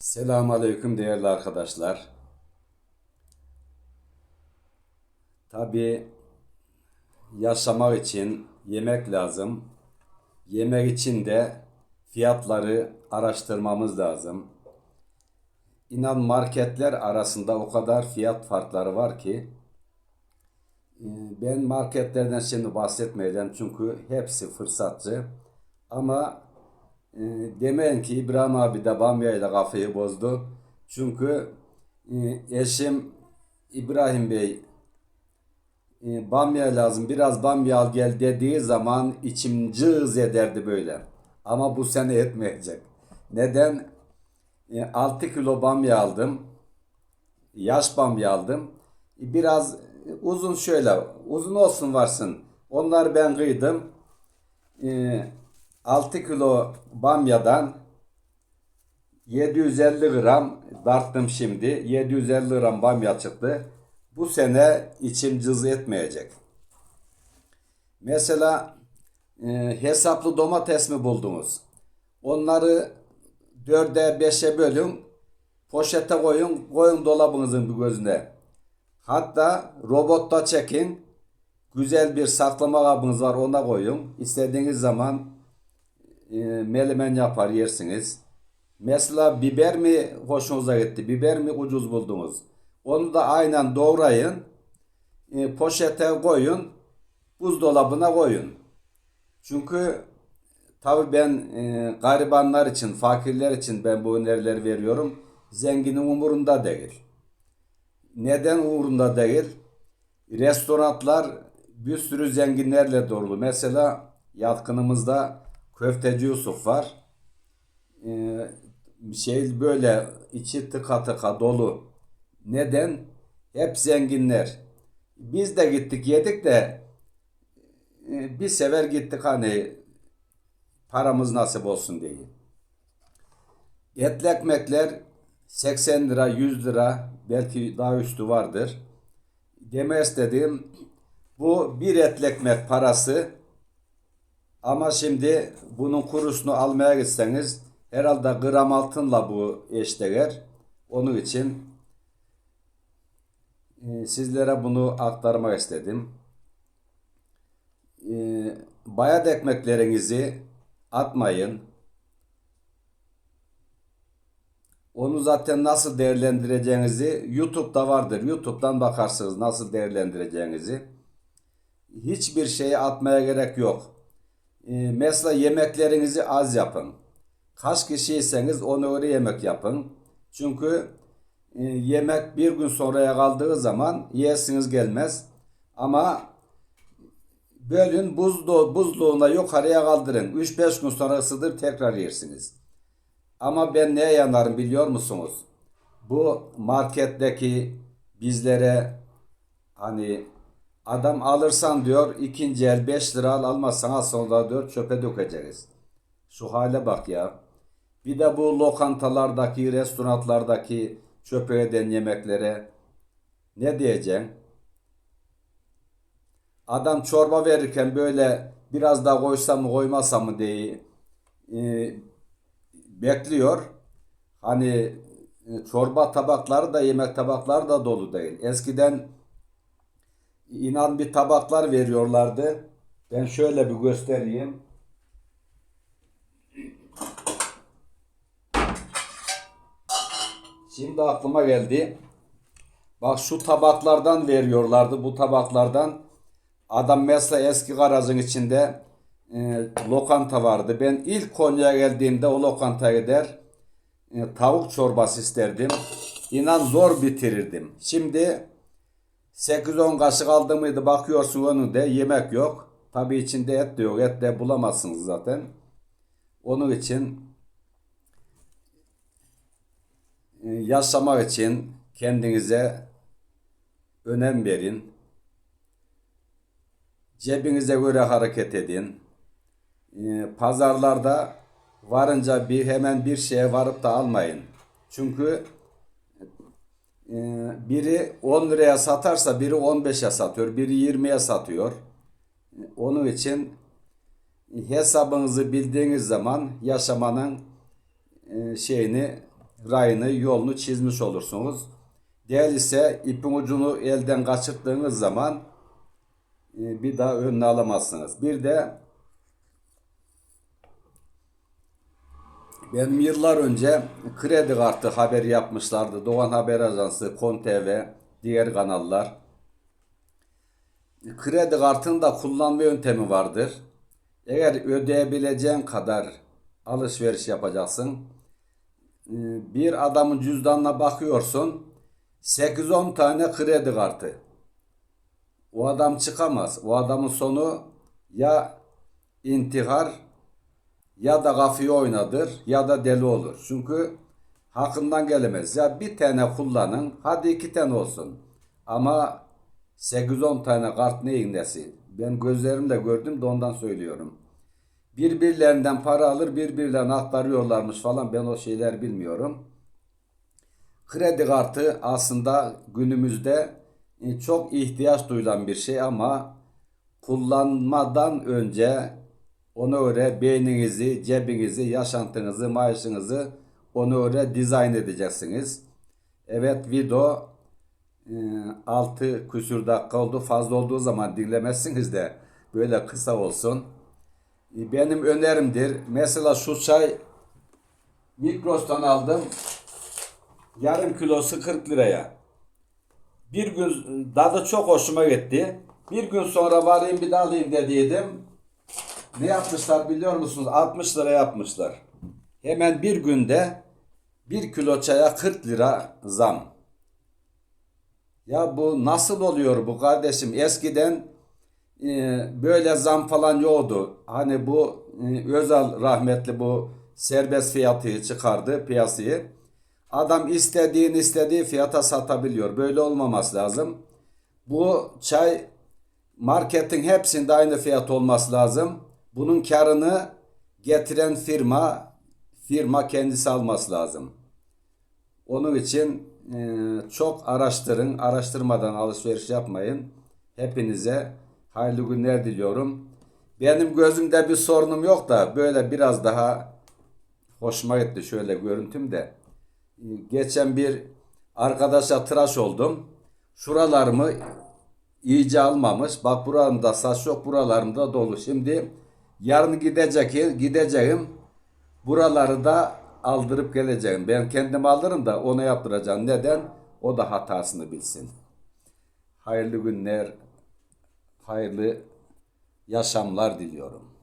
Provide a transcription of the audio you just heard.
Selamun Aleyküm değerli arkadaşlar. Tabii yaşamak için yemek lazım. Yemek için de fiyatları araştırmamız lazım. İnan marketler arasında o kadar fiyat farkları var ki e, ben marketlerden şimdi bahsetmeyeceğim çünkü hepsi fırsatçı. Ama e, demeyin ki İbrahim abi de Bamya ile kafayı bozdu. Çünkü e, eşim İbrahim Bey e, bamya lazım biraz bamya al gel dediği zaman içim cız ederdi böyle. Ama bu sene etmeyecek. Neden? E, 6 kilo bamya aldım. Yaş bamya aldım. E, Biraz uzun şöyle uzun olsun varsın. Onları ben kıydım. E, 6 kilo bamyadan 750 gram darttım şimdi. 750 gram bamya çıktı. Bu sene içim cız etmeyecek. Mesela e, hesaplı domates mi buldunuz? Onları dörde beşe bölün. Poşete koyun. Koyun dolabınızın bir gözüne. Hatta robotta çekin. Güzel bir saklama kabınız var ona koyun. İstediğiniz zaman e, melemen yapar yersiniz. Mesela biber mi hoşunuza gitti? Biber mi ucuz buldunuz? Onu da aynen doğrayın. E, poşete koyun. Buzdolabına koyun. Çünkü tabii ben e, garibanlar için, fakirler için ben bu önerileri veriyorum. Zenginin umurunda değil. Neden umurunda değil? Restoranlar bir sürü zenginlerle dolu. Mesela yakınımızda Köfteci Yusuf var. Ee, şey böyle içi tıka tıka dolu. Neden? Hep zenginler. Biz de gittik yedik de e, bir sefer gittik hani paramız nasip olsun diye. Etli ekmekler 80 lira, 100 lira belki daha üstü vardır. Deme istediğim bu bir etli ekmek parası ama şimdi bunun kurusunu almaya gitseniz herhalde gram altınla bu eşdeğer. Onun için e, sizlere bunu aktarmak istedim. E, bayat ekmeklerinizi atmayın. Onu zaten nasıl değerlendireceğinizi YouTube'da vardır. YouTube'dan bakarsınız nasıl değerlendireceğinizi. Hiçbir şeye atmaya gerek yok. Ee, mesela yemeklerinizi az yapın. Kaç kişiyseniz ona göre yemek yapın. Çünkü e, yemek bir gün sonraya kaldığı zaman yiyesiniz gelmez. Ama bölün buzlu, buzluğuna yukarıya kaldırın. 3-5 gün sonra ısıdır tekrar yersiniz. Ama ben neye yanarım biliyor musunuz? Bu marketteki bizlere hani adam alırsan diyor ikinci el 5 lira al almazsan az sonra diyor çöpe dökeceğiz. Şu hale bak ya. Bir de bu lokantalardaki, restoranlardaki çöpe eden yemeklere ne diyeceksin? Adam çorba verirken böyle biraz daha koysam mı koymasam mı diye e, bekliyor. Hani e, çorba tabakları da yemek tabakları da dolu değil. Eskiden inan bir tabaklar veriyorlardı. Ben şöyle bir göstereyim. Şimdi aklıma geldi. Bak şu tabaklardan veriyorlardı. Bu tabaklardan adam mesela eski garajın içinde e, lokanta vardı. Ben ilk Konya'ya geldiğimde o lokantaya gider e, tavuk çorbası isterdim. İnan zor bitirirdim. Şimdi 8-10 kaşık aldı mıydı bakıyorsun önünde yemek yok. Tabi içinde et de yok. Et de bulamazsınız zaten. Onun için e, yaşamak için kendinize önem verin. Cebinize göre hareket edin. E, pazarlarda varınca bir hemen bir şeye varıp da almayın. Çünkü biri 10 liraya satarsa biri 15'e satıyor, biri 20'ye satıyor. E, Onun için hesabınızı bildiğiniz zaman yaşamanın e, şeyini rayını, yolunu çizmiş olursunuz. Değerliyse ipin ucunu elden kaçırdığınız zaman e, bir daha önüne alamazsınız. Bir de benim yıllar önce kredi kartı haberi yapmışlardı. Doğan Haber Ajansı, Kon TV, diğer kanallar. Kredi kartının da kullanma yöntemi vardır. Eğer ödeyebileceğin kadar alışveriş yapacaksın. Ee, Bir adamın cüzdanına bakıyorsun. 8-10 tane kredi kartı. O adam çıkamaz. O adamın sonu ya intihar ya da kafiye oynadır ya da deli olur. Çünkü hakkından gelemez. Ya bir tane kullanın hadi iki tane olsun. Ama 8-10 tane kart neyin nesi? Ben gözlerimle gördüm de ondan söylüyorum. Birbirlerinden para alır birbirlerine aktarıyorlarmış falan ben o şeyler bilmiyorum. Kredi kartı aslında günümüzde e, çok ihtiyaç duyulan bir şey ama kullanmadan önce onu öyle beyninizi, cebinizi, yaşantınızı, maaşınızı onu öyle dizayn edeceksiniz. Evet video 6 küsür dakika oldu. Fazla olduğu zaman dinlemezsiniz de böyle kısa olsun. E, Benim önerimdir. Mesela şu çay Migros'tan aldım. Yarım kilosu 40 liraya. Bir gün tadı çok hoşuma gitti. Bir gün sonra varayım bir daha alayım dediydim. Ne yapmışlar biliyor musunuz? 60 lira yapmışlar. Hemen bir günde bir kilo çaya 40 lira zam. Ya bu nasıl oluyor bu kardeşim? Eskiden e, böyle zam falan yoktu. Hani bu e, Özal rahmetli bu serbest fiyatı çıkardı piyasayı. Adam istediğin istediği fiyata satabiliyor. Böyle olmaması lazım. Bu çay marketin hepsinde aynı fiyat olması lazım. Bunun karını getiren firma firma kendisi alması lazım. Onun için e, çok araştırın. Araştırmadan alışveriş yapmayın. Hepinize hayırlı günler diliyorum. Benim gözümde bir sorunum yok da böyle biraz daha hoşuma gitti şöyle görüntüm de. E, Geçen bir arkadaşa tıraş oldum. Şuralarımı iyice almamış. Bak buramda saç yok buralarımda dolu. Şimdi yarın gidecek, gideceğim. Buraları da aldırıp geleceğim. Ben kendim alırım da ona yaptıracağım. Neden? O da hatasını bilsin. Hayırlı günler, hayırlı yaşamlar diliyorum.